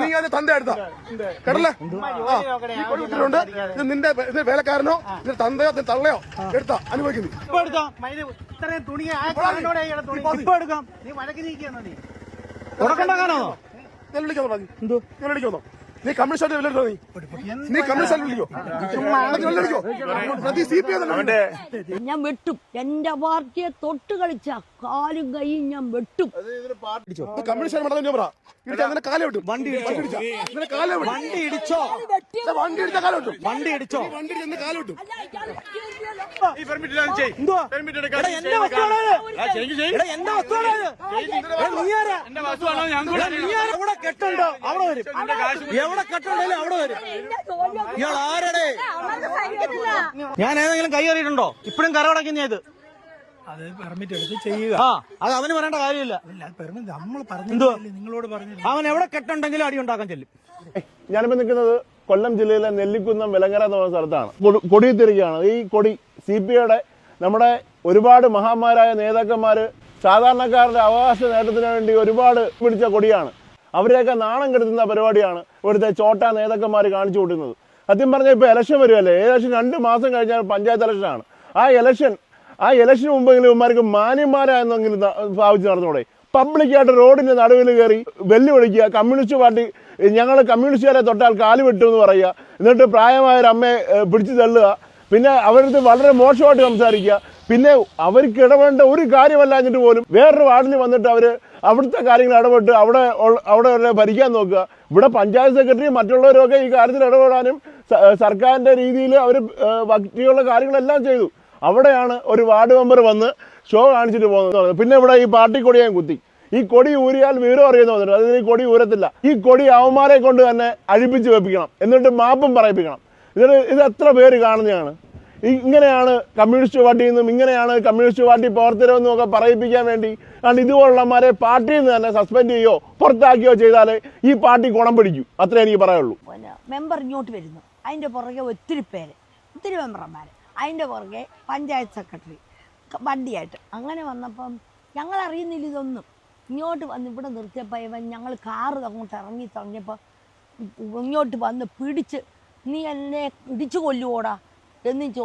നീ അത് തന്റെ എടുത്ത കേട്ടല്ലേ? ഈ കൊടി കുത്തിയിട്ടുണ്ട് ഇത് നിന്റെ ഇത് വേലക്കാരനോ നിന്റെ തന്തയോ തള്ളയോ? എടുത്ത അനുഭവിക്കുന്നു. ഇപ്പൊ എടുക്കാം ഇത്രയും തുണി. ഇപ്പൊ എടുക്കാം. നീ വഴക്കി നീക്കിയാണോ നീ? പറഞ്ഞു നീ കമ്മ്യൂണിസ്റ്റ് വിളിക്കോ നീ നീ കമ്മ്യൂണിസ്റ്റ് വിളിക്കോ പ്രതി സി പി ഐ ഞാൻ വെട്ടും എന്റെ പാർട്ടിയെ തൊട്ട് കളിച്ച കാലും കൈയും ഞാൻ വെട്ടും വണ്ടി ഇടിച്ചോ വണ്ടി ഇടിച്ചോ ദാ വണ്ടി ഇടിച്ച വണ്ടി ഇടിച്ചോ വണ്ടി ഇടിച്ച നിന്റെ കാലം വിട്ടും എന്തുവാ എടാ, എന്റെ വസ്തുവാണ് എന്റെ. എടാ, കെട്ടുണ്ടോ? അവിടെ വരും. എവിടെ കെട്ടുണ്ടല്ലോ അവിടെ വരും. ഇയാൾ ആരുടെ? ഞാൻ ഏതെങ്കിലും കൈയേറിയിട്ടുണ്ടോ? ഇപ്പഴും കരവടക്കുന്ന ഇത് അത് പെർമിറ്റ് എടുത്ത് ചെയ്യുക. ആ അത് അവന് പറയേണ്ട കാര്യമില്ല. പെർമിറ്റ് നമ്മൾ? പറഞ്ഞു നിങ്ങളോട് പറഞ്ഞു അവൻ എവിടെ കെട്ടുണ്ടെങ്കിലും അടി ഉണ്ടാക്കാൻ ചെല്ലും. ഞാനിപ്പോ നിൽക്കുന്നത് കൊല്ലം ജില്ലയിലെ നെല്ലിക്കുന്നം വിലങ്ങര എന്ന് പറയുന്ന സ്ഥലത്താണ്. കൊടി- കൊടിയെത്തിരിക്കുകയാണ്. ഈ കൊടി സി പി ഐയുടെ നമ്മുടെ ഒരുപാട് മഹാന്മാരായ നേതാക്കന്മാര് സാധാരണക്കാരുടെ അവകാശ നേട്ടത്തിന് വേണ്ടി ഒരുപാട് പിടിച്ച കൊടിയാണ്. അവരെയൊക്കെ നാണം കെടുത്തുന്ന പരിപാടിയാണ് ഇവിടുത്തെ ചോട്ട നേതാക്കന്മാർ കാണിച്ചു കൂട്ടുന്നത്. സത്യം പറഞ്ഞാൽ ഇപ്പോൾ ഇലക്ഷൻ വരുമല്ലേ ഏകദേശം രണ്ട് മാസം കഴിഞ്ഞാൽ പഞ്ചായത്ത് ഇലക്ഷനാണ് ആ ഇലക്ഷൻ ആ ഇലക്ഷന് മുമ്പെങ്കിലും ഇവന്മാർക്ക് മാന്യന്മാരായെന്നെങ്കിലും ഭാവിച്ച് നടന്നൂടെ? പബ്ലിക്കായിട്ട് റോഡിന്റെ നടുവിൽ കയറി വെല്ലുവിളിക്കുക കമ്മ്യൂണിസ്റ്റ് പാർട്ടി ഞങ്ങൾ കമ്മ്യൂണിസ്റ്റുകാരെ തൊട്ടാൽ കാൽ വെട്ടും എന്ന് പറയുക എന്നിട്ട് പ്രായമായ ഒരു അമ്മയെ പിടിച്ചു തള്ളുക പിന്നെ അവരടുത്ത് വളരെ മോശമായിട്ട് സംസാരിക്കുക പിന്നെ അവർക്ക് ഇടപെടേണ്ട ഒരു കാര്യമല്ലാഞ്ഞിട്ട് പോലും വേറൊരു വാർഡിൽ വന്നിട്ട് അവർ അവിടുത്തെ കാര്യങ്ങൾ ഇടപെട്ട് അവിടെ അവിടെ അവരെ ഭരിക്കാൻ നോക്കുക. ഇവിടെ പഞ്ചായത്ത് സെക്രട്ടറി മറ്റുള്ളവരൊക്കെ ഈ കാര്യത്തിൽ ഇടപെടാനും സർക്കാരിന്റെ രീതിയിൽ അവർ ഭക്തിയുള്ള കാര്യങ്ങളെല്ലാം ചെയ്തു. അവിടെയാണ് ഒരു വാർഡ് മെമ്പർ വന്ന് ഷോ കാണിച്ചിട്ട് പോകുന്നത്. പിന്നെ ഇവിടെ ഈ പാർട്ടി കൊടി ഞാൻ കുത്തി. ഈ കൊടി ഊരിയാൽ വിവരം അറിയുന്ന വന്നിട്ടുണ്ട് അതിന് ഈ കൊടി ഊരത്തില്ല. ഈ കൊടി അവന്മാരെ കൊണ്ട് തന്നെ അഴിപ്പിച്ച് വെപ്പിക്കണം. എന്നിട്ട് മാപ്പും പറയിപ്പിക്കണം. ഇതിന് ഇത് എത്ര പേര് കാണുന്നതാണ്? ഇങ്ങനെയാണ് കമ്മ്യൂണിസ്റ്റ് പാർട്ടിയിൽ നിന്നും ഇങ്ങനെയാണ് കമ്മ്യൂണിസ്റ്റ് പാർട്ടി പ്രവർത്തകരെന്നും ഒക്കെ പറയിപ്പിക്കാൻ വേണ്ടി കാരണം ഇതുപോലുള്ളമാരെ പാർട്ടിയിൽ നിന്ന് തന്നെ സസ്പെൻഡ് ചെയ്യോ പുറത്താക്കിയോ ചെയ്താൽ ഈ പാർട്ടി ഗുണം പിടിക്കൂ. അത്രേ എനിക്ക് പറയുള്ളൂ മെമ്പർ ഇങ്ങോട്ട് വരുന്നു. അതിന്റെ പുറകെ ഒത്തിരി പേര് ഒത്തിരി മെമ്പർമാർ അതിന്റെ പുറകെ പഞ്ചായത്ത് സെക്രട്ടറി വണ്ടിയായിട്ട്. അങ്ങനെ വന്നപ്പം ഞങ്ങൾ അറിയുന്നില്ല ഇതൊന്നും. ഇങ്ങോട്ട് വന്ന് ഇവിടെ നിർത്തിയപ്പോൾ ഇവൻ ഞങ്ങൾ കാറ് അങ്ങോട്ട് ഇറങ്ങി തുടങ്ങിയപ്പോൾ ഇങ്ങോട്ട് വന്ന് പിടിച്ച് നീ എന്നെ ഇടിച്ചു കൊല്ലുവോടാ? എന്ന് ചോദിച്ചു